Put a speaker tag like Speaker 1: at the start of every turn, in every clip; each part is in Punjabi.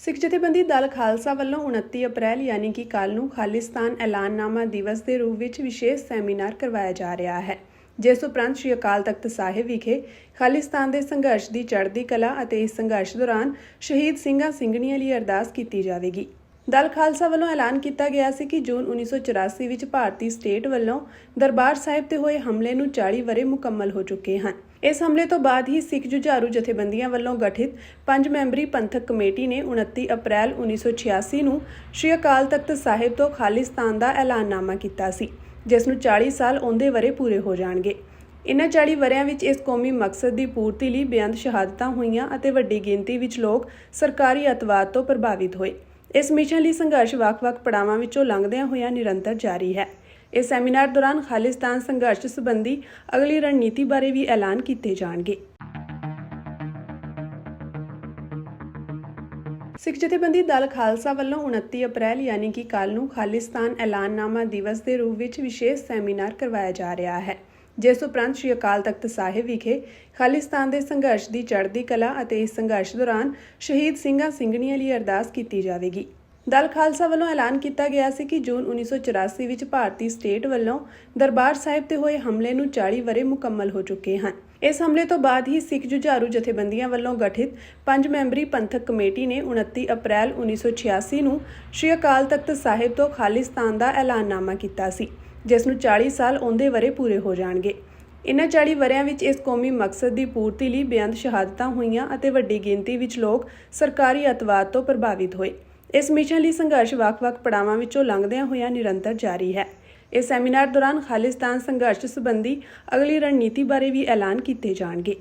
Speaker 1: ਸਿੱਖ ਜਥੇਬੰਦੀ ਦਲ ਖਾਲਸਾ ਵੱਲੋਂ 29 ਅਪ੍ਰੈਲ ਯਾਨੀ ਕਿ ਕੱਲ ਨੂੰ ਖਾਲਿਸਤਾਨ ਐਲਾਨਨਾਮਾ ਦਿਵਸ ਦੇ ਰੂਪ ਵਿੱਚ ਵਿਸ਼ੇਸ਼ ਸੈਮੀਨਾਰ ਕਰਵਾਇਆ ਜਾ ਰਿਹਾ ਹੈ। ਜਿਸ ਉਪਰੰਤ ਸ਼੍ਰੀ ਅਕਾਲ ਤਖਤ ਸਾਹਿਬ ਵਿਖੇ ਖਾਲਿਸਤਾਨ ਦੇ ਸੰਘਰਸ਼ ਦੀ ਚੜ੍ਹਦੀ ਕਲਾ ਅਤੇ ਇਸ ਸੰਘਰਸ਼ ਦੌਰਾਨ ਸ਼ਹੀਦ ਸਿੰਘਾਂ ਸਿੰਘਣੀਆਂ ਲਈ ਅਰਦਾਸ ਕੀਤੀ ਜਾਵੇਗੀ। ਦਲ ਖਾਲਸਾ ਵੱਲੋਂ ਐਲਾਨ ਕੀਤਾ ਗਿਆ ਸੀ ਕਿ ਜੂਨ 1984 ਵਿੱਚ ਭਾਰਤੀ ਸਟੇਟ ਵੱਲੋਂ ਦਰਬਾਰ ਸਾਹਿਬ ਤੇ ਹੋਏ ਹਮਲੇ ਨੂੰ 40 ਵਰੇ ਮੁਕੰਮਲ ਹੋ ਚੁੱਕੇ ਹਨ। ਇਸ ਹਮਲੇ ਤੋਂ ਬਾਅਦ ਹੀ ਸਿੱਖ ਜੁਝਾਰੂ ਜਥੇਬੰਦੀਆਂ ਵੱਲੋਂ ਗਠਿਤ ਪੰਜ ਮੈਂਬਰੀ ਪੰਥਕ ਕਮੇਟੀ ਨੇ 29 ਅਪ੍ਰੈਲ 1986 ਨੂੰ ਸ਼੍ਰੀ ਅਕਾਲ ਤਖਤ ਸਾਹਿਬ ਤੋਂ ਖਾਲਿਸਤਾਨ ਦਾ ਐਲਾਨਨਾਮਾ ਕੀਤਾ ਸੀ, ਜਿਸ ਨੂੰ 40 ਸਾਲ ਆਉਂਦੇ ਵਰੇ ਪੂਰੇ ਹੋ ਜਾਣਗੇ। ਇਨ੍ਹਾਂ 40 ਵਰਿਆਂ ਵਿੱਚ ਇਸ ਕੌਮੀ ਮਕਸਦ ਦੀ ਪੂਰਤੀ ਲਈ ਬੇਅੰਤ ਸ਼ਹਾਦਤਾਂ ਹੋਈਆਂ ਅਤੇ ਵੱਡੀ ਗਿਣਤੀ ਵਿੱਚ ਲੋਕ ਸਰਕਾਰੀ ਅਤਵਾਦ ਤੋਂ ਪ੍ਰਭਾਵਿਤ ਹੋਏ। ਇਸ ਮਿਸ਼ਨ ਲਈ ਸੰਘਰਸ਼ ਵੱਖ-ਵੱਖ ਪੜਾਵਾਂ ਵਿੱਚੋਂ ਲੰਘਦਿਆਂ ਹੋਇਆ ਨਿਰੰਤਰ ਜਾਰੀ ਹੈ। ਇਸ ਸੈਮੀਨਾਰ ਦੌਰਾਨ ਖਾਲਿਸਤਾਨ ਸੰਘਰਸ਼ ਸੰਬੰਧੀ ਅਗਲੀ ਰਣਨੀਤੀ ਬਾਰੇ ਵੀ ਐਲਾਨ ਕੀਤੇ ਜਾਣਗੇ। ਸਿੱਖ ਜਥੇਬੰਦੀ ਦਲ ਖਾਲਸਾ ਵੱਲੋਂ 29 ਅਪ੍ਰੈਲ ਯਾਨੀ ਕਿ ਕੱਲ ਨੂੰ ਖਾਲਿਸਤਾਨ ਐਲਾਨਨਾਮਾ ਦਿਵਸ ਦੇ ਰੂਪ ਵਿੱਚ ਵਿਸ਼ੇਸ਼ ਸੈਮੀਨਾਰ ਕਰਵਾਇਆ ਜਾ ਰਿਹਾ ਹੈ। ਜਿਸ ਉਪਰੰਤ ਸ਼੍ਰੀ ਅਕਾਲ ਤਖਤ ਸਾਹਿਬ ਵਿਖੇ ਖਾਲਿਸਤਾਨ ਦੇ ਸੰਘਰਸ਼ ਦੀ ਚੜ੍ਹਦੀ ਕਲਾ ਅਤੇ ਇਸ ਸੰਘਰਸ਼ ਦੌਰਾਨ ਸ਼ਹੀਦ ਸਿੰਘਾਂ ਸਿੰਘਣੀਆਂ ਲਈ ਅਰਦਾਸ ਕੀਤੀ ਜਾਵੇਗੀ। ਦਲ ਖਾਲਸਾ ਵੱਲੋਂ ਐਲਾਨ ਕੀਤਾ ਗਿਆ ਸੀ ਕਿ ਜੂਨ 1984 ਵਿੱਚ ਭਾਰਤੀ ਸਟੇਟ ਵੱਲੋਂ ਦਰਬਾਰ ਸਾਹਿਬ ਤੇ ਹੋਏ ਹਮਲੇ ਨੂੰ 40 ਵਰੇ ਮੁਕੰਮਲ ਹੋ ਚੁੱਕੇ ਹਨ। ਇਸ ਹਮਲੇ ਤੋਂ ਬਾਅਦ ਹੀ ਸਿੱਖ ਜੁਝਾਰੂ ਜਥੇਬੰਦੀਆਂ ਵੱਲੋਂ ਗਠਿਤ ਪੰਜ ਮੈਂਬਰੀ ਪੰਥਕ ਕਮੇਟੀ ਨੇ 29 ਅਪ੍ਰੈਲ 1986 ਨੂੰ ਸ਼੍ਰੀ ਅਕਾਲ ਤਖਤ ਸਾਹਿਬ ਤੋਂ ਖਾਲਿਸਤਾਨ ਦਾ ਐਲਾਨਨਾਮਾ ਕੀਤਾ ਸੀ, ਜਿਸ ਨੂੰ 40 ਸਾਲ ਆਉਂਦੇ ਵਰੇ ਪੂਰੇ ਹੋ ਜਾਣਗੇ। ਇਨ੍ਹਾਂ 40 ਵਰਿਆਂ ਵਿੱਚ ਇਸ ਕੌਮੀ ਮਕਸਦ ਦੀ ਪੂਰਤੀ ਲਈ ਬੇਅੰਤ ਸ਼ਹਾਦਤਾਂ ਹੋਈਆਂ ਅਤੇ ਵੱਡੀ ਗਿਣਤੀ ਵਿੱਚ ਲੋਕ ਸਰਕਾਰੀ ਅਤਵਾਦ ਤੋਂ ਪ੍ਰਭਾਵਿਤ ਹੋਏ। ਇਸ ਮਿਸ਼ਨ ਲਈ ਸੰਘਰਸ਼ ਵੱਖ-ਵੱਖ ਪੜਾਵਾਂ ਵਿੱਚੋਂ ਲੰਘਦਿਆਂ ਹੋਇਆਂ ਨਿਰੰਤਰ ਜਾਰੀ ਹੈ। ਇਸ ਸੈਮੀਨਾਰ ਦੌਰਾਨ ਖਾਲਿਸਤਾਨ ਸੰਘਰਸ਼ ਸੰਬੰਧੀ ਅਗਲੀ ਰਣਨੀਤੀ ਬਾਰੇ ਵੀ ਐਲਾਨ ਕੀਤੇ ਜਾਣਗੇ।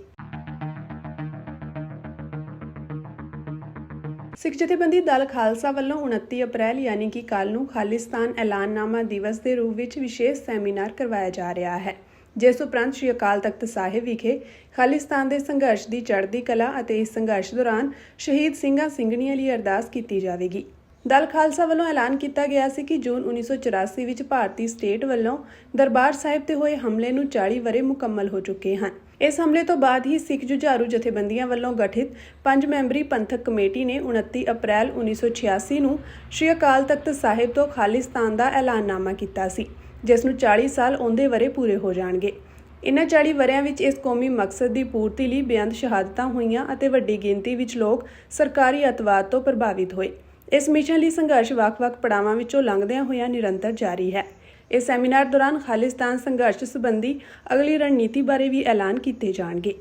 Speaker 1: ਸਿੱਖ ਜਥੇਬੰਦੀ ਦਲ ਖਾਲਸਾ ਵੱਲੋਂ 29 ਅਪ੍ਰੈਲ ਯਾਨੀ ਕਿ ਕੱਲ ਨੂੰ ਖਾਲਿਸਤਾਨ ਐਲਾਨਨਾਮਾ ਦਿਵਸ ਦੇ ਰੂਪ ਵਿੱਚ ਵਿਸ਼ੇਸ਼ ਸੈਮੀਨਾਰ ਕਰਵਾਇਆ ਜਾ ਰਿਹਾ ਹੈ। ਜਿਸ ਉਪਰੰਤ ਸ਼੍ਰੀ ਅਕਾਲ ਤਖਤ ਸਾਹਿਬ ਵਿਖੇ ਖਾਲਿਸਤਾਨ ਦੇ ਸੰਘਰਸ਼ ਦੀ ਚੜ੍ਹਦੀ ਕਲਾ ਅਤੇ ਇਸ ਸੰਘਰਸ਼ ਦੌਰਾਨ ਸ਼ਹੀਦ ਸਿੰਘਾਂ ਸਿੰਘਣੀਆਂ ਲਈ ਅਰਦਾਸ ਕੀਤੀ ਜਾਵੇਗੀ। ਦਲ ਖਾਲਸਾ ਵੱਲੋਂ ਐਲਾਨ ਕੀਤਾ ਗਿਆ ਸੀ ਕਿ ਜੂਨ 1984 ਵਿੱਚ ਭਾਰਤੀ ਸਟੇਟ ਵੱਲੋਂ ਦਰਬਾਰ ਸਾਹਿਬ ਤੇ ਹੋਏ ਹਮਲੇ ਨੂੰ 40 ਵਰੇ ਮੁਕੰਮਲ ਹੋ ਚੁੱਕੇ ਹਨ। ਇਸ ਹਮਲੇ ਤੋਂ ਬਾਅਦ ਹੀ ਸਿੱਖ ਜੁਝਾਰੂ ਜਥੇਬੰਦੀਆਂ ਵੱਲੋਂ ਗਠਿਤ ਪੰਜ ਮੈਂਬਰੀ ਪੰਥਕ ਕਮੇਟੀ ਨੇ 29 ਅਪ੍ਰੈਲ 1986 ਨੂੰ ਸ਼੍ਰੀ ਅਕਾਲ ਤਖਤ ਸਾਹਿਬ ਤੋਂ ਖਾਲਿਸਤਾਨ ਦਾ ਐਲਾਨਨਾਮਾ ਕੀਤਾ ਸੀ, ਜਿਸ ਨੂੰ 40 ਸਾਲ ਆਉਂਦੇ ਵਰੇ ਪੂਰੇ ਹੋ ਜਾਣਗੇ। ਇਨ੍ਹਾਂ 40 ਵਰਿਆਂ ਵਿੱਚ ਇਸ ਕੌਮੀ ਮਕਸਦ ਦੀ ਪੂਰਤੀ ਲਈ ਬੇਅੰਤ ਸ਼ਹਾਦਤਾਂ ਹੋਈਆਂ ਅਤੇ ਵੱਡੀ ਗਿਣਤੀ ਵਿੱਚ ਲੋਕ ਸਰਕਾਰੀ ਅਤਵਾਦ ਤੋਂ ਪ੍ਰਭਾਵਿਤ ਹੋਏ। ਇਸ ਮਿਸ਼ਨ ਲਈ ਸੰਘਰਸ਼ ਵੱਖ-ਵੱਖ ਪੜਾਵਾਂ ਵਿੱਚੋਂ ਲੰਘਦਿਆਂ ਹੋਇਆਂ ਨਿਰੰਤਰ ਜਾਰੀ ਹੈ। ਇਸ ਸੈਮੀਨਾਰ ਦੌਰਾਨ ਖਾਲਿਸਤਾਨ ਸੰਘਰਸ਼ ਸੰਬੰਧੀ ਅਗਲੀ ਰਣਨੀਤੀ ਬਾਰੇ ਵੀ ਐਲਾਨ ਕੀਤੇ ਜਾਣਗੇ।